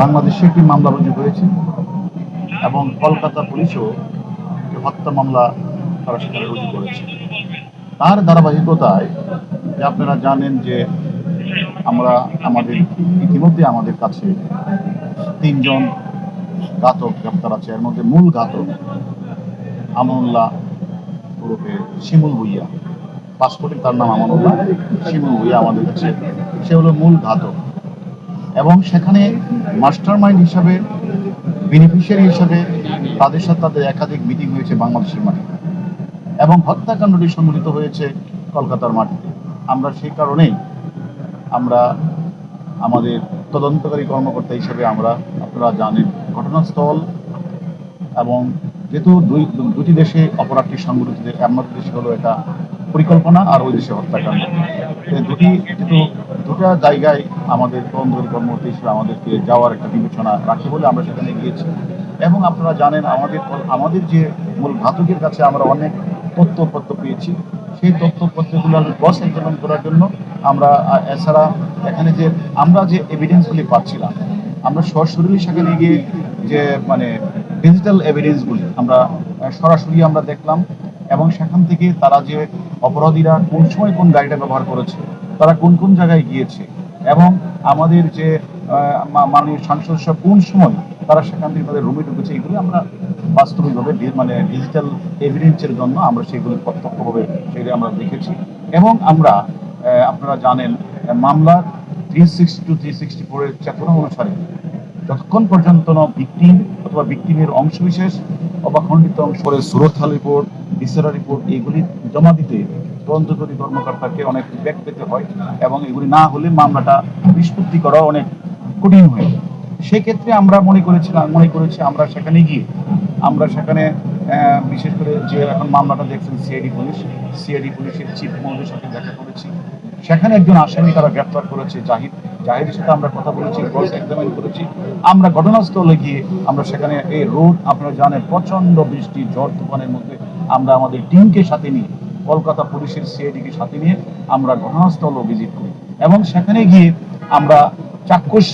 বাংলাদেশে একটি মামলা রুজু হয়েছে এবং কলকাতা পুলিশও হত্যা মামলা তারা সেখানে রুজু করেছে। তার ধারাবাহিকতায় যে আপনারা জানেন যে আমরা আমাদের ইতিমধ্যে আমাদের কাছে তিনজন ঘাতক গ্রেপ্তার আছে। এর মধ্যে মূল ঘাতক আমনুল্লাহ ওরফে শিমুল ভুইয়া। পাসপোর্টে তার নাম আমানুল্লাহ। শিমুল ভুইয়া আমাদের কাছে, সে হলো মূল ঘাতক। এবং সেখানে মাস্টার মাইন্ড হিসাবে বেনিফিশিয়ারি হিসাবে তাদের সাথে তাদের একাধিক মিটিং হয়েছে বাংলাদেশের মাটিতে এবং হত্যাকাণ্ডটি সংঘটিত হয়েছে কলকাতার মাটিতে। আমরা সেই কারণেই আমরা আমাদের তদন্তকারী কর্মকর্তা হিসেবে আমরা আপনারা জানেন ঘটনাস্থল এবং যেহেতু দুই, দুটি দেশে অপরাধটি সংঘটিত আমাদের দেশে হলো এটা পরিকল্পনা আর ওই দেশে হত্যাকাণ্ড। দুটি, যেহেতু দুটা জায়গায় আমাদের তদন্তকারী কর্মকর্তা হিসেবে আমাদেরকে যাওয়ার একটা বিবেচনা রাখে বলে আমরা সেখানে গিয়েছি। এবং আপনারা জানেন, আমাদের আমাদের যে মূল ঘাতকের কাছে আমরা অনেক তথ্যপত্র পেয়েছি। সেই তথ্যপত্রগুলো ক্রস এক্সামিন করার জন্য আমরা এছাড়া এখানে যে আমরা যে এভিডেন্সগুলি পাচ্ছিলাম, আমরা সরাসরি সেখানে গিয়ে যে মানে ডিজিটাল এভিডেন্সগুলি আমরা সরাসরি আমরা দেখলাম এবং সেখান থেকে তারা যে অপরাধীরা কোন সময় কোন গাড়িটা ব্যবহার করেছে, তারা কোন কোন জায়গায় গিয়েছে এবং আমাদের যে মাননীয় সাংসদ সাহেব কোন সময় তারা সেখান থেকে তাদের রুমে ঢুকেছে, এগুলি আমরা বাস্তবিকভাবে মানে ডিজিটাল এভিডেন্সের জন্য আমরা সেগুলি প্রত্যক্ষভাবে সেগুলি আমরা দেখেছি। এবং আমরা আপনারা জানেন মামলার three sixty two three sixty ফোরের চেতনা অনুসারে যতক্ষণ পর্যন্ত না ভিকটিম অথবা ভিকটিমের অংশবিশেষ অথবা খণ্ডিত অংশ সুরতহাল রিপোর্ট বিসেরা রিপোর্ট এইগুলি জমা দিতে তদন্তকারী কর্মকর্তাকে অনেক ব্যাক পেতে হয় এবং এগুলি না হলে মামলাটা নিষ্পত্তি করা অনেক কঠিন হয়ে সেক্ষেত্রে আমরা মনে করেছিলাম, মনে করেছি আমরা সেখানে গিয়ে, আমরা সেখানে বিশেষ করে যে এখন মামলাটা দেখছেন সিআইডি পুলিশ সিআইডি পুলিশের চিফ মহোদয়ের সাথে দেখা করেছি। সেখানে একজন আসামি তারা গ্রেপ্তার করেছে, জাহিদ। জাহিদের সাথে আমরা কথা বলেছি ক্রস এক্সামিন করেছি। আমরা ঘটনাস্থলে গিয়ে আমরা সেখানে এই রোড আপনারা জানেন প্রচণ্ড বৃষ্টি, ঝড় তুফানের মধ্যে আমরা আমাদের টিমকে সাথে নিয়ে কলকাতা পুলিশের সিআইডিকে সাথে নিয়ে আমরা ঘটনাস্থলও ভিজিট করি। এবং সেখানে গিয়ে আমরা চাক্ষুষ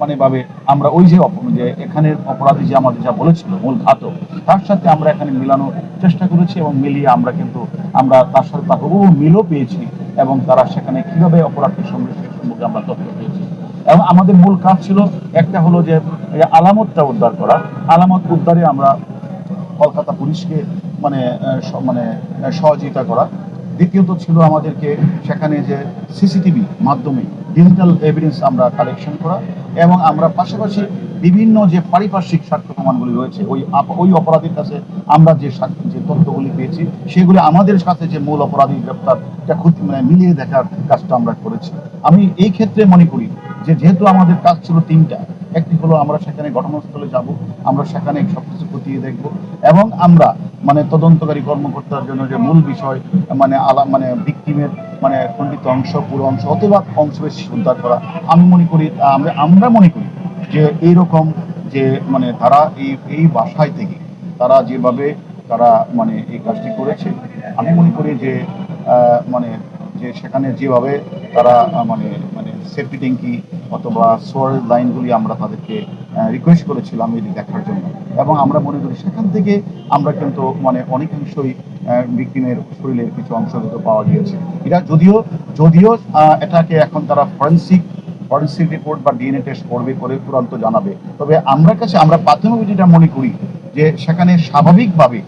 মানে ভাবে আমরা ওই যে যে অপরাধী যে আমাদের যা বলেছিল, মূল ঘাতক, তার সাথে আমরা এখানে মিলানোর চেষ্টা করেছি এবং মিলিয়ে আমরা কিন্তু আমরা তার সাথে তার হুবহু মিলও পেয়েছি এবং তারা সেখানে কীভাবে সঙ্গে সম্পর্কে আমরা তথ্য পেয়েছি। এবং আমাদের মূল কাজ ছিল একটা হলো যে আলামতটা উদ্ধার করা। আলামত উদ্ধারে আমরা কলকাতা পুলিশকে মানে মানে সহযোগিতা করা। দ্বিতীয়ত ছিল আমাদেরকে সেখানে যে সিসিটিভি মাধ্যমে ডিজিটাল এভিডেন্স আমরা কালেকশন করা এবং আমরা পাশাপাশি বিভিন্ন যে পারিপার্শ্বিক সাক্ষ্য প্রমাণগুলি রয়েছে, ওই ওই অপরাধীর কাছে আমরা যে যে তথ্যগুলি পেয়েছি, সেগুলি আমাদের কাছে যে মূল অপরাধী গ্রেপ্তার এটা খুঁজ মানে মিলিয়ে দেখার কাজটা আমরা করেছি। আমি এই ক্ষেত্রে মনে করি যে যেহেতু আমাদের কাজ ছিল তিনটা একটি হলো আমরা সেখানে ঘটনাস্থলে যাব, আমরা সেখানে সবকিছু খতিয়ে দেখব এবং আমরা মানে তদন্তকারী কর্মকর্তার জন্য যে মূল বিষয় মানে আলা মানে ভিকটিমের মানে খণ্ডিত অংশ, পুরো অংশ অথবা অংশ বেশি উদ্ধার করা, আমি মনে করি, আমরা আমরা মনে করি যে এইরকম যে মানে তারা এই এই বাসায় থেকে তারা যেভাবে তারা মানে এই কাজটি করেছে, আমি মনে করি যে মানে যে সেখানে যেভাবে তারা মানে মানে সেফটি ট্যাঙ্কি অথবা সোয়ার লাইনগুলি আমরা তাদেরকে রিকোয়েস্ট করেছিলাম এটি দেখার জন্য। এবং আমরা মনে করি সেখান থেকে আমরা কিন্তু মানে অনেকাংশই ভিকটিমের শরীরের কিছু অংশ কিন্তু পাওয়া গিয়েছে। এটা যদিও যদিও এটাকে এখন তারা ফরেন্সিক ফরেন্সিক রিপোর্ট বা ডিএনএ টেস্ট করবে করে চূড়ান্ত জানাবে। তবে আমরা কাছে, আমরা প্রাথমিক যেটা মনে করি যে সেখানে স্বাভাবিকভাবে,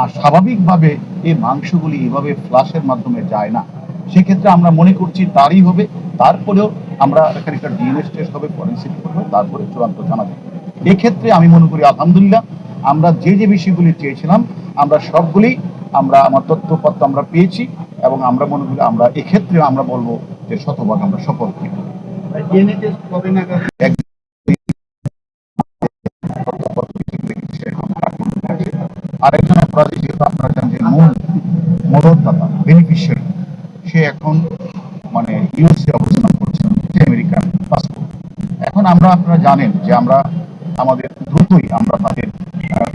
আর স্বাভাবিকভাবে এই মাংসগুলি এভাবে ফ্লাশের মাধ্যমে যায় না। সেক্ষেত্রে আমরা মনে করছি তারই হবে। তারপরেও আমরা এখানে একটা ডিএনএ টেস্ট হবে ফরেন্সিক হবে তারপরে চূড়ান্ত জানা যাবে এক্ষেত্রে আমি মনে করি আলহামদুলিল্লাহ আমরা যে যে বিষয়গুলি চেয়েছিলাম আমরা সবগুলি আমরা আমার তথ্যপত্র আমরা পেয়েছি এবং আমরা মনে করি আমরা এক্ষেত্রে আমরা বলব যে শতভাগ আমরা সফল টেস্ট আরেকজন অপরাধী যেহেতু আপনারা জানেন যে মূল মদতদাতা বেনিফিশিয়ারি সে এখন মানে ইউএসএ অবস্থান করছে সে আমেরিকান পাসপোর্ট এখন আমরা আপনারা জানেন যে আমরা আমাদের দ্রুতই আমরা তাদের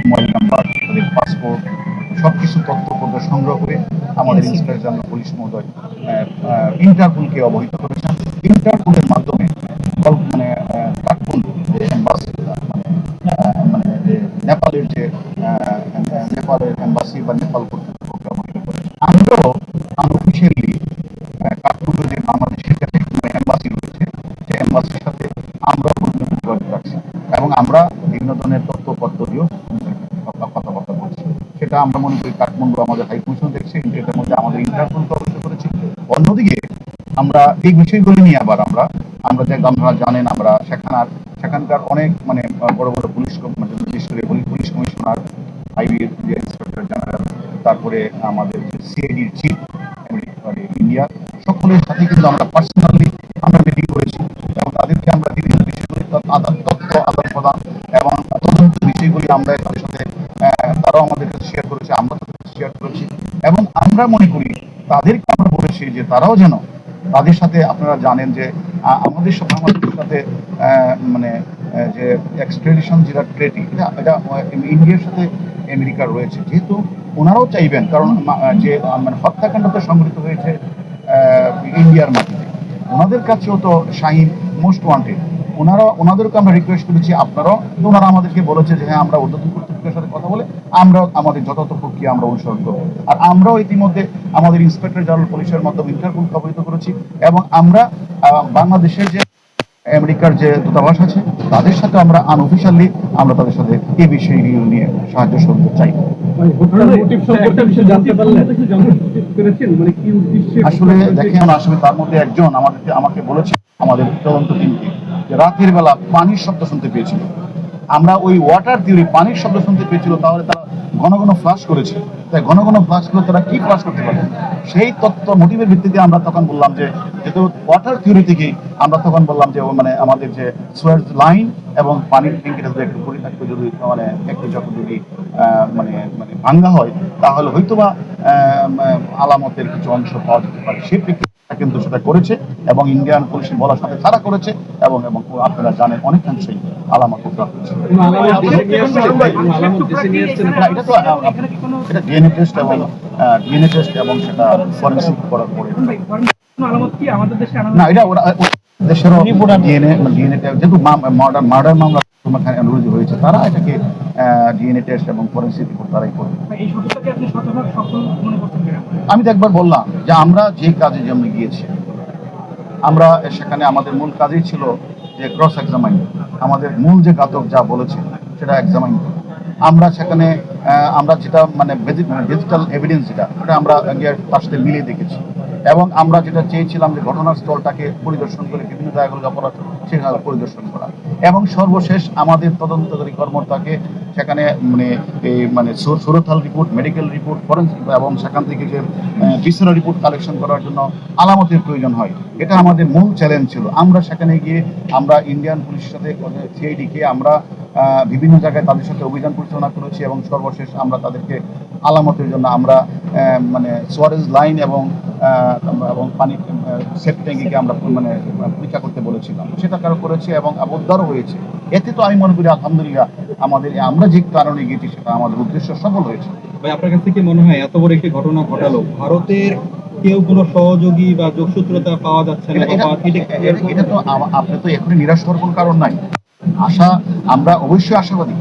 মোবাইল নাম্বার তাদের পাসপোর্ট সব কিছু তথ্য সংগ্রহ করে আমাদের ইন্সপেক্টর জেনারেল পুলিশ মহোদয় ইন্টারপোলকে অবহিত করেছেন। ইন্টারপোলের মাধ্যমে কল- মানে আহ, কাঠমান্ডু নেপালের যে আহ, নেপালের এম্বাসি বা নেপাল কর্তৃপক্ষ মহিলা করেছে আমরাও আনঅফিসিয়ালি কাঠমান্ডু যে বাংলাদেশের কাছে এম্বাসি রয়েছে সেই এম্বাসির সাথে আমরা যোগাযোগ রাখছি এবং আমরা বিভিন্ন ধরনের তথ্য পত্র দিয়েও কথাবার্তা সেটা আমরা মনে করি কাঠমান্ডু আমাদের হাই কমিশন দেখছে কিন্তু মধ্যে আমাদের ইন্টারপোল অবশ্য করেছি। অন্যদিকে আমরা এই বিষয়গুলি নিয়ে আবার আমরা আমরা যে আপনারা জানেন, আমরা সেখানার, সেখানকার অনেক মানে বড় বড় পুলিশ মানে বিশেষ করে পুলিশ কমিশনার আইবির ইন্সপেক্টর জেনারেল তারপরে আমাদের যে সিআইডির চিফ ইন্ডিয়া সকলের সাথে কিন্তু আমরা পার্সোনালি আমরা মিটিং করেছি এবং তাদেরকে আমরা বিভিন্ন বিষয়গুলি আদান প্রদান এবং তদন্ত বিষয়গুলি আমরা তাদের সাথে আহ, তারাও আমাদের কাছে শেয়ার করেছে আমরা তাদের কাছে শেয়ার করেছি। এবং আমরা মনে করি, তাদেরকে আমরা বলেছি যে তারাও যেন তাদের সাথে আপনারা জানেন যে আমাদের সাথে আমাদের সাথে মানে যে এক্সট্রেডিশন যেটা ট্রেটি এটা এটা ইন্ডিয়ার সাথে আমেরিকার রয়েছে। যেহেতু ওনারাও চাইবেন, কারণ যে মানে হত্যাকাণ্ডটা সংঘটিত হয়েছে ইন্ডিয়ার মাটিতে ওনাদের কাছেও তো শাহিন মোস্ট ওয়ান্টেড। ওনারা, ওনাদেরকে আমরা রিকোয়েস্ট করেছি, আপনারাও, ওনারা আমাদেরকে বলেছে যে হ্যাঁ আমরা ঊর্ধ্বতন কর্তৃপক্ষের সাথে কথা বলে আমরাও আমাদের যথাযথ প্রক্রিয়া আমরা অনুসরণ করব। আর আমরাও ইতিমধ্যে আমাদের ইন্সপেক্টর জেনারেল পুলিশের মাধ্যমে ইন্টারপোল অবহিত করেছি এবং আমরা বাংলাদেশের যে আমেরিকার যে দূতাবাস আছে তাদের সাথে আমরা আনঅফিসিয়ালি আমরা তাদের সাথে এই বিষয়গুলো নিয়ে সাহায্য সহযোগিতা চাই। আসলে দেখেন আসলে তার মধ্যে একজন আমাদেরকে আমাকে বলেছে আমাদের তদন্ত টিমকে যে রাতের বেলা পানির শব্দ শুনতে পেয়েছিল। আমরা ওই ওয়াটার থিওরি পানির শব্দ শুনতে পেয়েছিল, তাহলে তারা ঘন ঘন ফ্লাশ করেছে। তাই ঘন ঘন ফ্লাশ করে তারা কি ফ্লাশ করতে পারে? সেই তত্ত্ব মোটিভের ভিত্তিতে আমরা তখন বললাম যে, যেহেতু ওয়াটার থিওরি থেকেই আমরা তখন বললাম যে মানে আমাদের যে সোয়ার্স লাইন এবং পানির ট্যাঙ্কিটা যদি একটু পরি- একটু যদি মানে একটু যখন যদি মানে মানে ভাঙ্গা হয়, তাহলে হয়তোবা আলামতের কিছু অংশ পাওয়া যেতে পারে। সেই কিন্তু সেটা করেছে এবং ইন্ডিয়ান পুলিশের বলার সাথে তারা করেছে এবং এবং আপনারা জানেন অনেকাংশেই আলামত এটা ডিএনএ টেস্ট এবং সেটা ফরেন্সিক করার পরে। না, এটা ওরা মার্ডার মামলা এখানে রুজু হয়েছে তারা এটাকে ডিএনএ টেস্ট এবং ফরেন্সিক রিপোর্ট তারাই করবে। আমি তো একবার বললাম যে আমরা যে কাজে যেমন গিয়েছি আমরা সেখানে আমাদের মূল কাজই ছিল যে ক্রস এক্সামাইন আমাদের মূল যে ঘাতক যা বলেছে সেটা এক্সামাইন আমরা সেখানে আমরা যেটা মানে ডিজিটাল এভিডেন্স যেটা সেটা আমরা গিয়ে তার সাথে মিলিয়ে দেখেছি। এবং আমরা যেটা চেয়েছিলাম যে ঘটনাস্থলটাকে পরিদর্শন করে বিভিন্ন জায়গাগুলো অপরাধ সেখানে পরিদর্শন করা। এবং সর্বশেষ আমাদের তদন্তকারী কর্মকর্তাকে সেখানে মানে এই মানে সুরথাল রিপোর্ট, মেডিকেল রিপোর্ট, ফরেন্সিক, এবং সেখান থেকে যে বিসরা রিপোর্ট কালেকশন করার জন্য আলামতের প্রয়োজন হয়। এটা আমাদের মূল চ্যালেঞ্জ ছিল। আমরা সেখানে গিয়ে আমরা ইন্ডিয়ান পুলিশের সাথে সিআইডিকে আমরা বিভিন্ন জায়গায় তাদের সাথে অভিযান পরিচালনা করেছি এবং সর্বশেষ আমরা তাদেরকে আলামতের জন্য আমরা মানে সোয়ারেজ লাইন এবং এবং পানি সেট ট্যাঙ্কিকে আমরা মানে পরীক্ষা করতে বলেছিলাম। সেটা কারও করেছে এবং উদ্ধারও হয়েছে। এতে তো আমি মনে করি আলহামদুলিল্লাহ আমাদের আমরা যে কারণে গিয়েছি সেটা আমাদের উদ্দেশ্য সফল হয়েছে। ভাই আপনার কাছে কি মনে হয় এত বড় একটি ঘটনা ঘটালো? ভারতের কেউ কোনো সহযোগী বা যোগসূত্রতা পাওয়া যাচ্ছে না এটা- তো আপনি তো এখনই নিরাশ হওয়ার কোনো কারণ নাই। আশা, আমরা অবশ্যই আশাবাদী।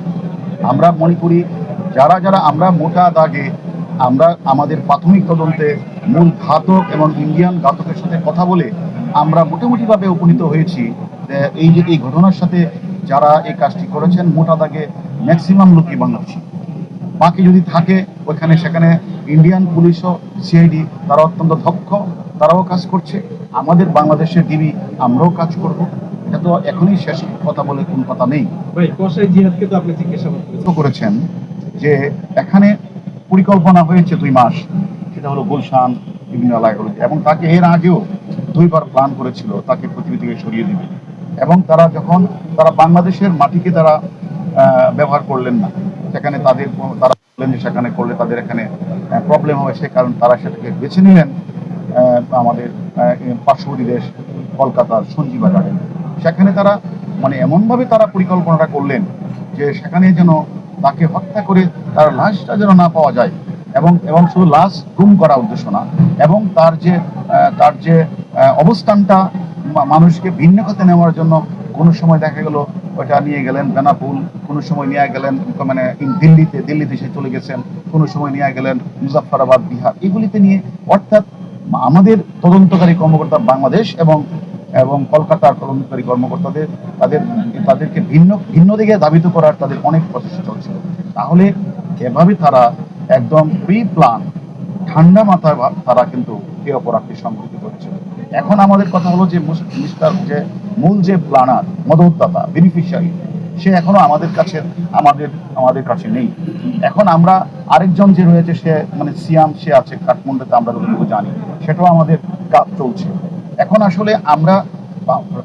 আমরা মনে করি, যারা যারা আমরা মোটা দাগে, আমরা আমাদের প্রাথমিক তদন্তে মূল ঘাতক এবং ইন্ডিয়ান ঘাতকের সাথে কথা বলে আমরা মোটামুটিভাবে উপনীত হয়েছি। এই যে, এই ঘটনার সাথে যারা এই কাজটি করেছেন, মোটা দাগে ম্যাক্সিমাম লোকই বাংলাদেশি। বাকি যদি থাকে, ওইখানে, সেখানে ইন্ডিয়ান পুলিশও সিআইডি, তারা অত্যন্ত দক্ষ, তারাও কাজ করছে। আমাদের বাংলাদেশের ডিবি, আমরাও কাজ করব। এটা তো এখনই শেষ কথা বলে কোনো কথা নেই। জিহাদকে তো আপনি করেছেন। যে এখানে পরিকল্পনা হয়েছে দুই মাস সেটা হলো গুলশান বিভিন্ন এলাকাগুলোতে এবং তাকে এর আগেও দুইবার প্ল্যান করেছিল তাকে পৃথিবী থেকে সরিয়ে দিবে। এবং তারা যখন তারা বাংলাদেশের মাটিকে তারা ব্যবহার করলেন না। সেখানে তাদের তারা বললেন যে সেখানে করলে তাদের এখানে প্রবলেম হবে সে কারণ তারা সেটাকে বেছে নিলেন আমাদের পার্শ্ববর্তী দেশ কলকাতার সঞ্জীবা গার্ডেন সেখানে তারা মানে এমনভাবে তারা পরিকল্পনাটা করলেন যে সেখানে যেন তাকে হত্যা করে তার লাশটা যেন না পাওয়া যায় এবং এবং শুধু লাশ গুম করা উদ্দেশ্য না, এবং তার যে তার যে অবস্থানটা মানুষকে ভিন্ন খাতে নেওয়ার জন্য কোনো সময় দেখা গেল ওটা নিয়ে গেলেন বেনাপুল, কোনো সময় নিয়ে গেলেন মানে দিল্লিতে দিল্লিতে সে চলে গেছেন, কোনো সময় নিয়ে গেলেন মুজাফরাবাদ বিহার। এগুলিতে নিয়ে অর্থাৎ আমাদের তদন্তকারী কর্মকর্তা বাংলাদেশ এবং এবং কলকাতার তদন্তকারী কর্মকর্তাদের, তাদের, তাদেরকে ভিন্ন ভিন্ন দিকে ধাবিত করার তাদের অনেক প্রচেষ্টা চলছিল। তাহলে এভাবে তারা একদম প্রি প্ল্যান ঠান্ডা মাথায় তারা কিন্তু এই অপরাধটি সংঘটিত করেছে এখন আমাদের কথা হলো যে মুস- মিস্টার, যে মূল যে প্ল্যানার মদতদাতা বেনিফিশিয়ারি সে এখনও আমাদের কাছে, আমাদের আমাদের কাছে নেই। এখন আমরা আরেকজন যে রয়েছে, সে মানে সিয়াম, সে আছে, কাঠমান্ডুতে আমরা যতটুকু জানি, সেটাও আমাদের কাজ চলছে। এখন আসলে আমরা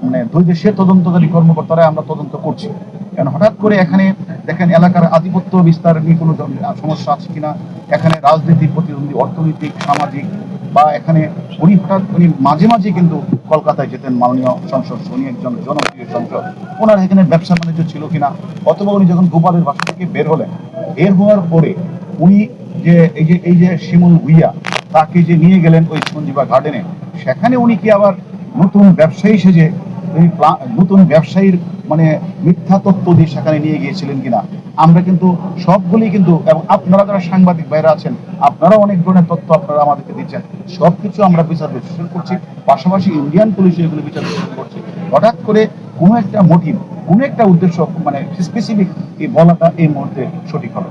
মানে দুই দেশের তদন্তকারী কর্মকর্তারা আমরা তদন্ত করছি। কারণ হঠাৎ করে এখানে দেখেন এলাকার আধিপত্য বিস্তার নিয়ে কোনো সমস্যা আছে কিনা? এখানে রাজনীতি প্রতিদ্বন্দ্বী, অর্থনৈতিক, সামাজিক, বা এখানে উনি হঠাৎ, উনি মাঝে মাঝে কিন্তু কলকাতায় যেতেন মাননীয় সংসদ উনি একজন জনপ্রিয় সংসদ। ওনার এখানে ব্যবসা বাণিজ্য ছিল কিনা? অথবা উনি যখন গোপালের বাসা থেকে বের হলেন, বের হওয়ার পরে উনি যে, এই যে এই যে শিমুল ভুইয়া তাকে যে নিয়ে গেলেন ওই সঞ্জীবা গার্ডেনে, সেখানে উনি কি আবার নতুন ব্যবসায়ী সেজে প্লা- নতুন ব্যবসায়ীর মানে মিথ্যা তথ্য দিয়ে সেখানে নিয়ে গিয়েছিলেন কিনা? আমরা কিন্তু সবগুলি কিন্তু, এবং আপনারা যারা সাংবাদিক বাইরে আছেন আপনারা অনেক ধরনের তথ্য আপনারা আমাদেরকে দিচ্ছেন। সবকিছু আমরা বিচার বিশ্লেষণ করছি, পাশাপাশি ইন্ডিয়ান পুলিশ এগুলো বিচার বিশ্লেষণ করছি। হঠাৎ করে কোনো একটা মোটিভ কোনো একটা উদ্দেশ্য মানে স্পেসিফিক এই বলাটা এই মুহূর্তে সঠিক হবে।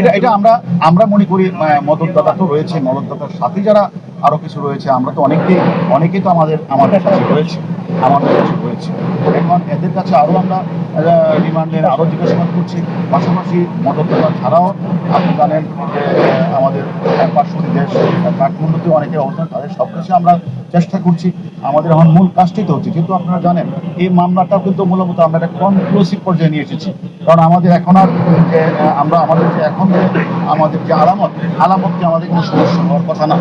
এটা এটা আমরা আমরা মনে করি আহ, মদতদাতা তো রয়েছে মদতদাতার সাথে যারা আরও কিছু রয়েছে আমরা তো অনেকেই অনেকে তো আমাদের আমাদের সাথে রয়েছে। আমাদের রয়েছে এখন এদের কাছে আরও আমরা রিমান্ডের আরও জিজ্ঞাসাবাদ করছি। পাশাপাশি মদতদাতা ছাড়াও আপনি জানেন আমাদের পার্শ্ববর্তী দেশ কাঠমান্ডুতে অনেকে অবস্থান, তাদের সব কাছে আমরা চেষ্টা করছি। আমাদের এখন মূল কাজটি তো হচ্ছে কিন্তু আপনারা জানেন, এই মামলাটাও কিন্তু মূলত আমরা একটা কনক্লুসিভ পর্যায়ে নিয়ে এসেছি। কারণ আমাদের এখন আর যে আমরা আমাদের যে এখন আমাদের যে আলামত আলামতকে আমাদের কোনো সমস্যা হওয়ার কথা না।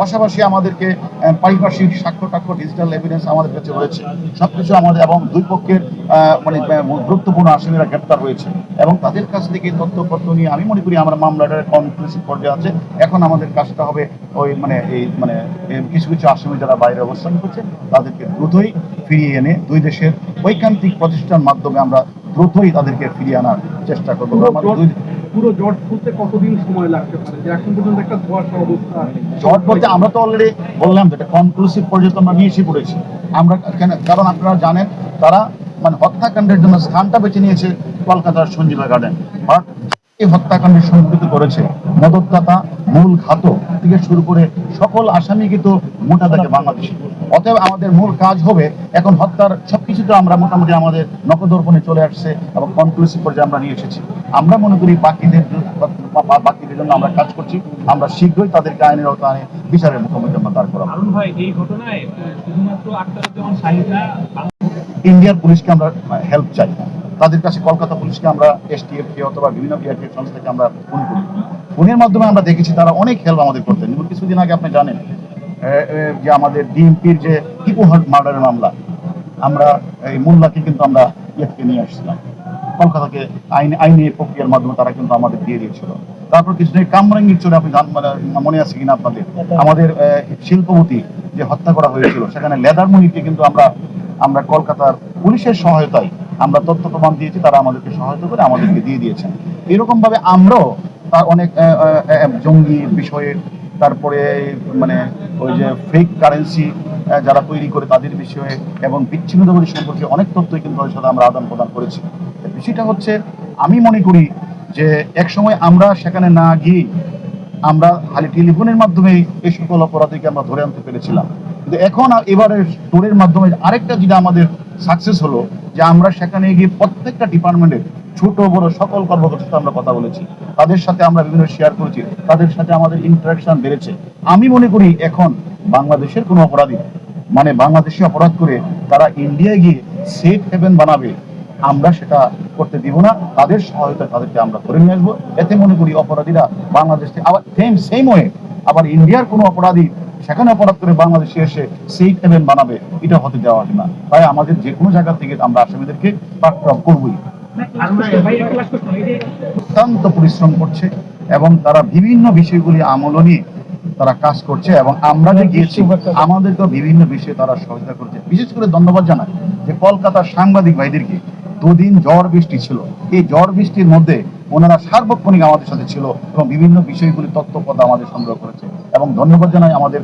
পাশাপাশি আমাদেরকে পারিপার্শ্বিক সাক্ষ্য টাক্ষ্য ডিজিটাল এভিডেন্স আমাদের কাছে রয়েছে। সবকিছু আমাদের এবং দুই পক্ষের মানে গুরুত্বপূর্ণ আসামিরা গ্রেপ্তার হয়েছে এবং তাদের কাছ থেকে তথ্যপত্র নিয়ে আমি মনে করি আমরা মামলাটার কনক্লুসিভ পর্যায়ে আছে। এখন আমাদের কাজটা হবে ওই মানে এই মানে কিছু কিছু আসামি যারা বাইরে অবস্থান করছে, তাদেরকে দ্রুতই ফিরিয়ে এনে দুই দেশের ঐকান্তিক প্রতিষ্ঠান মাধ্যমে আমরা দ্রুতই তাদেরকে ফিরিয়ে আনার চেষ্টা করব। পুরো জট- জট খুলতে কতদিন সময় লাগতে পারে? যে এখন পর্যন্ত একটা ধোয়াশা অবস্থা আছে। বলতে আমরা তো অলরেডি বললাম যে এটা কনক্লুসিভ পর্যন্ত আমরা নিয়ে এসে পড়েছি। আমরা কেন- কারণ আপনারা জানেন তারা মানে হত্যাকাণ্ডের জন্য স্থানটা বেছে নিয়েছে কলকাতার সঞ্জীবা গার্ডেন বাট এই হত্যাকাণ্ড সংঘটিত করেছে মদতদাতা মূল ঘাতক থেকে শুরু করে সকল আসামি কিন্তু মোটা থাকে বাংলাদেশে। অতএব আমাদের মূল কাজ হবে এখন হত্যার সবকিছুতে আমরা মোটামুটি আমাদের নকদর্পণে চলে আসছে এবং কনক্লুসিভ পর্যায়ে আমরা নিয়ে এসেছি। আমরা মনে করি বাকিদের বাকিদের জন্য আমরা কাজ করছি। আমরা শীঘ্রই তাদেরকে আইনের আওতায় বিচারের মুখোমুখি আমরা দাঁড় করাবো। ভাই এই ঘটনায় শুধুমাত্র ইন্ডিয়ার পুলিশকে আমরা হেল্প চাই। তাদের কাছে কলকাতা পুলিশকে আমরা এসটিএফ কে অথবা বিভিন্ন বিআরটিএফ সংস্থাকে আমরা ফোন করি। ফোনের মাধ্যমে আমরা দেখেছি তারা অনেক হেল্প আমাদের করতেন। কিছুদিন আগে আপনি জানেন যে আমাদের ডিএমপির যে টিপু মার্ডারের মামলা, আমরা এই মোল্লাকে কিন্তু আমরা ইয়েকে নিয়ে আসছিলাম। কলকাতাকে আইন, আইনি প্রক্রিয়ার মাধ্যমে তারা কিন্তু আমাদের দিয়ে দিয়েছিল। তারপর কিছুদিন কামরাঙ্গির চলে আপনি মানে মনে আছে কিনা আপনাদের? আমাদের শিল্পপতি যে হত্যা করা হয়েছিল, সেখানে লেদার মনিরকে কিন্তু আমরা আমরা কলকাতার পুলিশের সহায়তায় আমরা তথ্য প্রমাণ দিয়েছি, তারা আমাদেরকে সহায়তা করে আমাদেরকে দিয়ে দিয়েছেন। এরকম ভাবে আমরাও তার অনেক জঙ্গি বিষয়ে তারপরে মানে ওই যে ফেক কারেন্সি যারা তৈরি করে তাদের বিষয়ে এবং বিচ্ছিন্নতাবাদী সম্পর্কে অনেক তথ্যই কিন্তু তাদের সাথে আমরা আদান প্রদান করেছি। বিষয়টা হচ্ছে, আমি মনে করি যে এক সময় আমরা সেখানে না গিয়ে আমরা খালি টেলিফোনের মাধ্যমে এই সকল অপরাধীকে আমরা ধরে আনতে পেরেছিলাম। কিন্তু এখন এবারে টোরের মাধ্যমে আরেকটা যেটা আমাদের সাকসেস হলো, যে আমরা সেখানে গিয়ে প্রত্যেকটা ডিপার্টমেন্টের ছোট, বড় সকল কর্মকর্তার সাথে আমরা কথা বলেছি। তাদের সাথে আমরা বিভিন্ন শেয়ার করেছি। তাদের সাথে আমাদের ইন্টারাকশন বেড়েছে। আমি মনে করি এখন বাংলাদেশের কোনো অপরাধী মানে বাংলাদেশি অপরাধ করে তারা ইন্ডিয়ায় গিয়ে সেফ হেভেন বানাবে, আমরা সেটা করতে দিব না। তাদের সহায়তা তাদেরকে আমরা ধরে নিয়ে আসব। এতে মনে করি অপরাধীরা বাংলাদেশ থেকে আবার সেম সেম ওয়ে আবার ইন্ডিয়ার কোনো অপরাধী সেখানে অপরাধ করে বাংলাদেশে এসে সেফ হেভেন বানাবে, এটা হতে দেওয়া হবে না। তাই আমাদের যে কোনো জায়গা থেকে আমরা আসামিদেরকে প্রাপ্ত করবই। অত্যন্ত পরিশ্রম করছে এবং তারা বিভিন্ন বিষয়গুলি আমল নিয়ে তারা কাজ করছে এবং আমরা যে গিয়েছি আমাদেরকে বিভিন্ন বিষয়ে তারা সহযোগিতা করছে। বিশেষ করে ধন্যবাদ জানাই যে কলকাতার সাংবাদিক ভাইদেরকে দুদিন ঝড় বৃষ্টি ছিল। এই ঝড় বৃষ্টির মধ্যে ওনারা সার্বক্ষণিক আমাদের সাথে ছিল এবং বিভিন্ন বিষয়গুলি তথ্যপদ আমাদের সংগ্রহ করেছে। এবং ধন্যবাদ জানাই আমাদের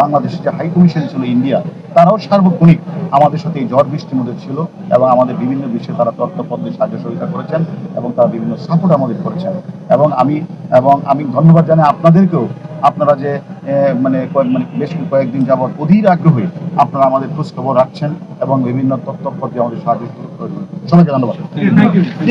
বাংলাদেশের যে হাই কমিশন ছিল ইন্ডিয়া, তারাও সার্বক্ষণিক আমাদের সাথে এই ঝড় বৃষ্টির মধ্যে ছিল এবং আমাদের বিভিন্ন বিষয়ে তারা তত্ত্বপদ্ধে সাহায্য সহযোগিতা করেছেন এবং তারা বিভিন্ন সাপোর্ট আমাদের করেছেন। এবং আমি এবং আমি ধন্যবাদ জানাই আপনাদেরকেও। আপনারা যে মানে কয়েক মানে বেশ কয়েকদিন যাবৎ অধীর আগ্রহে আপনারা আমাদের খোঁজখবর রাখছেন এবং বিভিন্ন তত্ত্বপদ্ধে আমাদের সাহায্য সবাইকে ধন্যবাদ।